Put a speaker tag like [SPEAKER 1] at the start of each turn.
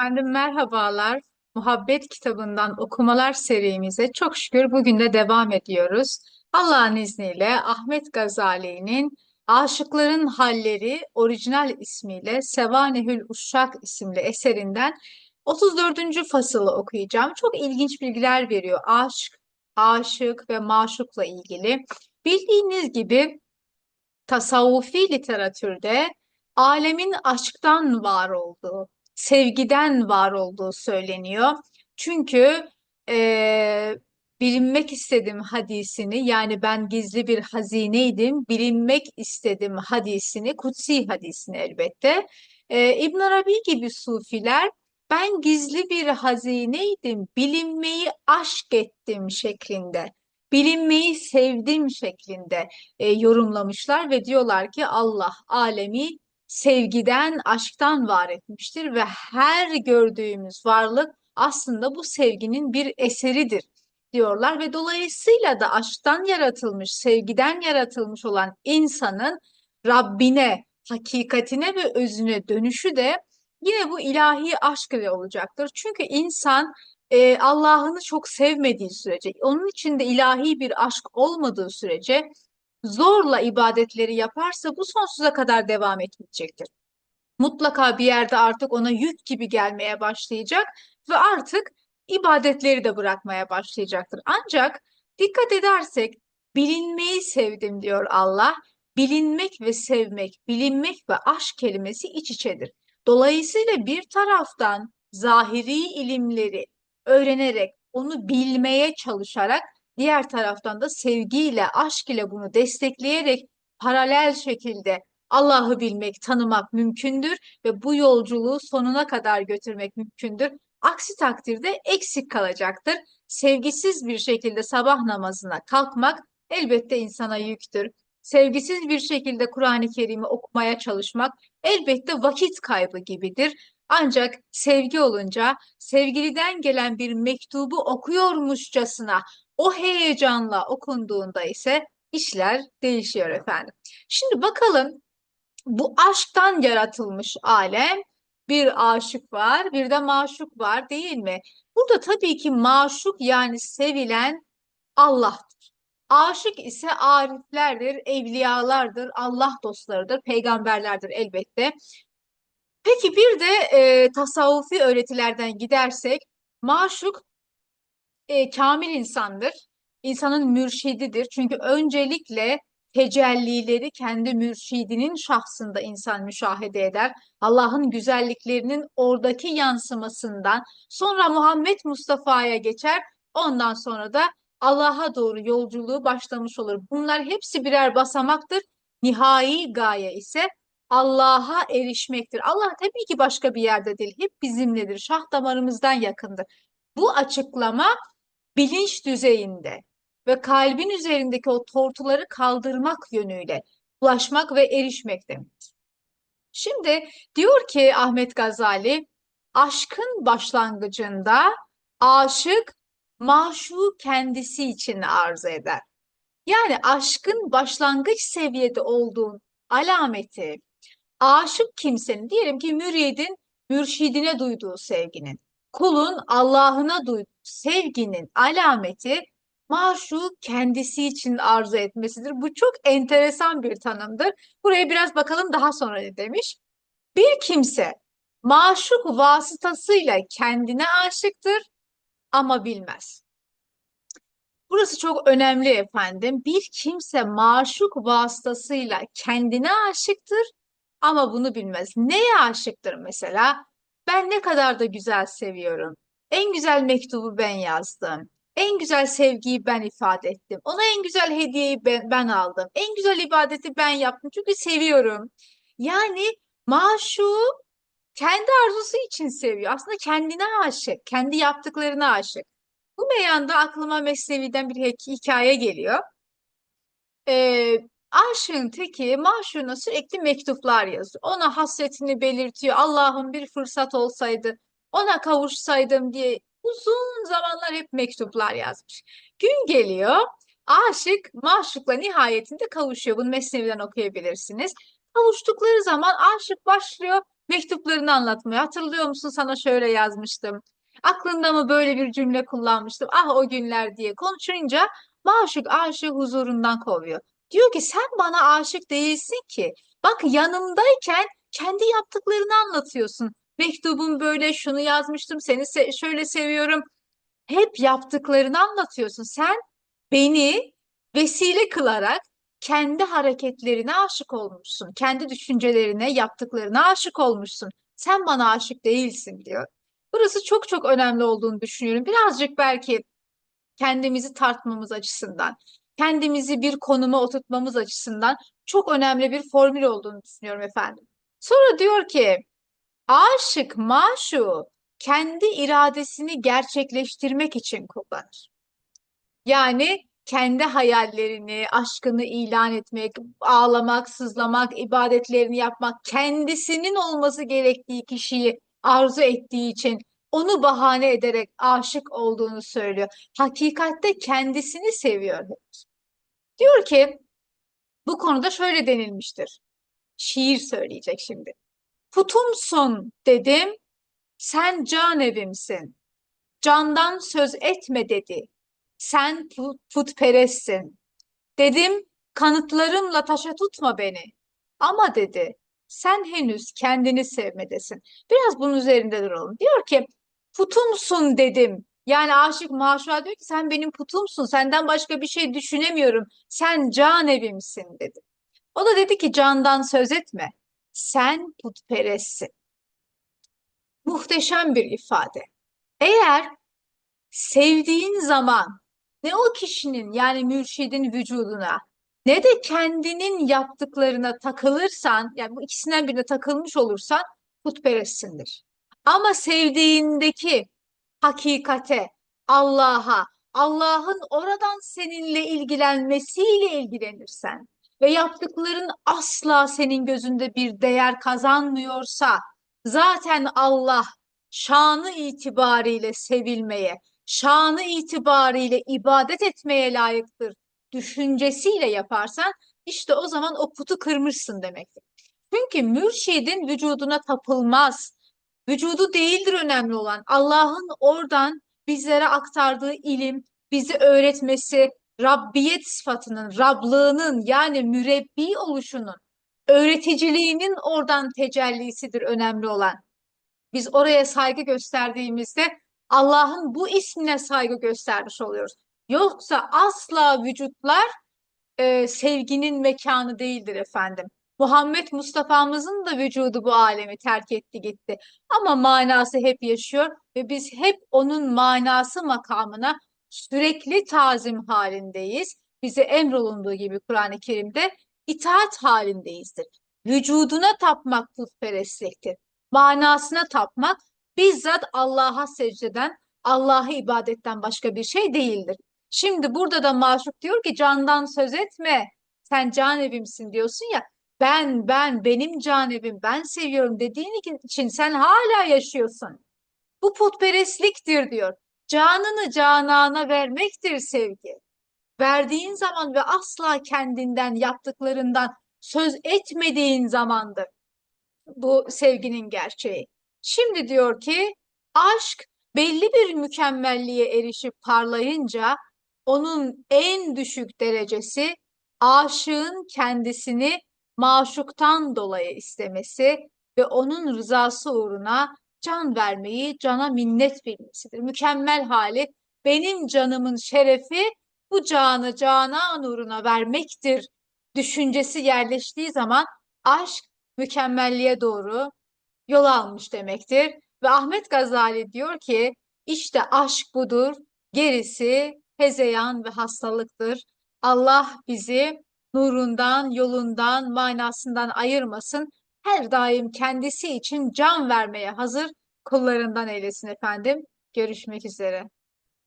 [SPEAKER 1] Efendim merhabalar. Muhabbet kitabından okumalar serimize çok şükür bugün de devam ediyoruz. Allah'ın izniyle Ahmet Gazali'nin Aşıkların Halleri orijinal ismiyle Sevanehül Uşşak isimli eserinden 34. fasılı okuyacağım. Çok ilginç bilgiler veriyor. Aşk, aşık ve maşukla ilgili. Bildiğiniz gibi tasavvufi literatürde alemin aşktan var olduğu, sevgiden var olduğu söyleniyor. Çünkü e, bilinmek istedim hadisini yani ben gizli bir hazineydim, bilinmek istedim hadisini, kutsi hadisini elbette. E, İbn Arabi gibi sufiler ben gizli bir hazineydim, bilinmeyi aşk ettim şeklinde bilinmeyi sevdim şeklinde e, yorumlamışlar ve diyorlar ki Allah alemi sevgiden, aşktan var etmiştir ve her gördüğümüz varlık aslında bu sevginin bir eseridir diyorlar ve dolayısıyla da aşktan yaratılmış, sevgiden yaratılmış olan insanın Rabbine, hakikatine ve özüne dönüşü de yine bu ilahi aşk ile olacaktır. Çünkü insan e, Allah'ını çok sevmediği sürece, onun içinde ilahi bir aşk olmadığı sürece zorla ibadetleri yaparsa bu sonsuza kadar devam etmeyecektir. Mutlaka bir yerde artık ona yük gibi gelmeye başlayacak ve artık ibadetleri de bırakmaya başlayacaktır. Ancak dikkat edersek bilinmeyi sevdim diyor Allah. Bilinmek ve sevmek, bilinmek ve aşk kelimesi iç içedir. Dolayısıyla bir taraftan zahiri ilimleri öğrenerek, onu bilmeye çalışarak diğer taraftan da sevgiyle, aşk ile bunu destekleyerek paralel şekilde Allah'ı bilmek, tanımak mümkündür ve bu yolculuğu sonuna kadar götürmek mümkündür. Aksi takdirde eksik kalacaktır. Sevgisiz bir şekilde sabah namazına kalkmak elbette insana yüktür. Sevgisiz bir şekilde Kur'an-ı Kerim'i okumaya çalışmak elbette vakit kaybı gibidir. Ancak sevgi olunca sevgiliden gelen bir mektubu okuyormuşçasına o heyecanla okunduğunda ise işler değişiyor efendim. Şimdi bakalım bu aşktan yaratılmış alem bir aşık var, bir de maşuk var değil mi? Burada tabii ki maşuk yani sevilen Allah'tır. Aşık ise ariflerdir, evliyalardır, Allah dostlarıdır, peygamberlerdir elbette. Peki bir de e, tasavvufi öğretilerden gidersek maşuk e, kamil insandır. İnsanın mürşididir. Çünkü öncelikle tecellileri kendi mürşidinin şahsında insan müşahede eder. Allah'ın güzelliklerinin oradaki yansımasından sonra Muhammed Mustafa'ya geçer. Ondan sonra da Allah'a doğru yolculuğu başlamış olur. Bunlar hepsi birer basamaktır. Nihai gaye ise Allah'a erişmektir. Allah tabii ki başka bir yerde değil, hep bizimledir, şah damarımızdan yakındır. Bu açıklama bilinç düzeyinde ve kalbin üzerindeki o tortuları kaldırmak yönüyle ulaşmak ve erişmek demektir. Şimdi diyor ki Ahmet Gazali, aşkın başlangıcında aşık maşu kendisi için arz eder. Yani aşkın başlangıç seviyede olduğun alameti aşık kimsenin diyelim ki müridin mürşidine duyduğu sevginin, kulun Allah'ına duyduğu sevginin alameti maşu kendisi için arzu etmesidir. Bu çok enteresan bir tanımdır. Buraya biraz bakalım daha sonra ne demiş. Bir kimse maşuk vasıtasıyla kendine aşıktır ama bilmez. Burası çok önemli efendim. Bir kimse maşuk vasıtasıyla kendine aşıktır ama bunu bilmez. Neye aşıktır mesela? Ben ne kadar da güzel seviyorum. En güzel mektubu ben yazdım. En güzel sevgiyi ben ifade ettim. Ona en güzel hediyeyi ben, ben aldım. En güzel ibadeti ben yaptım çünkü seviyorum. Yani maşu kendi arzusu için seviyor. Aslında kendine aşık, kendi yaptıklarına aşık. Bu meyanda aklıma Mesnevi'den bir hikaye geliyor. Ee, Aşığın teki maşuna sürekli mektuplar yazıyor. Ona hasretini belirtiyor. Allah'ım bir fırsat olsaydı, ona kavuşsaydım diye uzun zamanlar hep mektuplar yazmış. Gün geliyor, aşık maşukla nihayetinde kavuşuyor. Bunu Mesnevi'den okuyabilirsiniz. Kavuştukları zaman aşık başlıyor mektuplarını anlatmaya. Hatırlıyor musun sana şöyle yazmıştım. Aklında mı böyle bir cümle kullanmıştım? Ah o günler diye konuşunca maşuk aşığı huzurundan kovuyor. Diyor ki sen bana aşık değilsin ki. Bak yanımdayken kendi yaptıklarını anlatıyorsun. Mektubum böyle şunu yazmıştım seni se- şöyle seviyorum. Hep yaptıklarını anlatıyorsun. Sen beni vesile kılarak kendi hareketlerine aşık olmuşsun. Kendi düşüncelerine, yaptıklarına aşık olmuşsun. Sen bana aşık değilsin diyor. Burası çok çok önemli olduğunu düşünüyorum. Birazcık belki kendimizi tartmamız açısından, kendimizi bir konuma oturtmamız açısından çok önemli bir formül olduğunu düşünüyorum efendim. Sonra diyor ki, aşık maşuğu kendi iradesini gerçekleştirmek için kullanır. Yani kendi hayallerini, aşkını ilan etmek, ağlamak, sızlamak, ibadetlerini yapmak, kendisinin olması gerektiği kişiyi arzu ettiği için onu bahane ederek aşık olduğunu söylüyor. Hakikatte kendisini seviyor. Diyor ki bu konuda şöyle denilmiştir. Şiir söyleyecek şimdi. Putumsun dedim, sen can evimsin. Candan söz etme dedi. Sen put, putperestsin. Dedim kanıtlarımla taşa tutma beni. Ama dedi sen henüz kendini sevmedesin. Biraz bunun üzerinde duralım. Diyor ki putumsun dedim. Yani aşık maşuğa diyor ki sen benim putumsun. Senden başka bir şey düşünemiyorum. Sen can evimsin dedi. O da dedi ki candan söz etme. Sen putperestsin. Muhteşem bir ifade. Eğer sevdiğin zaman ne o kişinin yani mürşidin vücuduna ne de kendinin yaptıklarına takılırsan yani bu ikisinden birine takılmış olursan putperestsindir. Ama sevdiğindeki hakikate, Allah'a, Allah'ın oradan seninle ilgilenmesiyle ilgilenirsen ve yaptıkların asla senin gözünde bir değer kazanmıyorsa zaten Allah şanı itibariyle sevilmeye, şanı itibariyle ibadet etmeye layıktır düşüncesiyle yaparsan işte o zaman o putu kırmışsın demektir. Çünkü mürşidin vücuduna tapılmaz. Vücudu değildir önemli olan. Allah'ın oradan bizlere aktardığı ilim, bizi öğretmesi, Rabbiyet sıfatının, Rablığının yani mürebbi oluşunun, öğreticiliğinin oradan tecellisidir önemli olan. Biz oraya saygı gösterdiğimizde Allah'ın bu ismine saygı göstermiş oluyoruz. Yoksa asla vücutlar e, sevginin mekanı değildir efendim. Muhammed Mustafa'mızın da vücudu bu alemi terk etti gitti. Ama manası hep yaşıyor ve biz hep onun manası makamına sürekli tazim halindeyiz. Bize emrolunduğu gibi Kur'an-ı Kerim'de itaat halindeyizdir. Vücuduna tapmak putperestliktir. Manasına tapmak bizzat Allah'a secdeden, Allah'a ibadetten başka bir şey değildir. Şimdi burada da maşuk diyor ki candan söz etme. Sen can evimsin diyorsun ya. Ben, ben, benim can evim, ben seviyorum dediğin için sen hala yaşıyorsun. Bu putperestliktir diyor. Canını canana vermektir sevgi. Verdiğin zaman ve asla kendinden, yaptıklarından söz etmediğin zamandır bu sevginin gerçeği. Şimdi diyor ki aşk belli bir mükemmelliğe erişip parlayınca onun en düşük derecesi aşığın kendisini maşuktan dolayı istemesi ve onun rızası uğruna can vermeyi, cana minnet bilmesidir. Mükemmel hali benim canımın şerefi bu canı cana uğruna vermektir düşüncesi yerleştiği zaman aşk mükemmelliğe doğru yol almış demektir. Ve Ahmet Gazali diyor ki işte aşk budur, gerisi hezeyan ve hastalıktır. Allah bizi nurundan, yolundan, manasından ayırmasın. Her daim kendisi için can vermeye hazır kullarından eylesin efendim. Görüşmek üzere.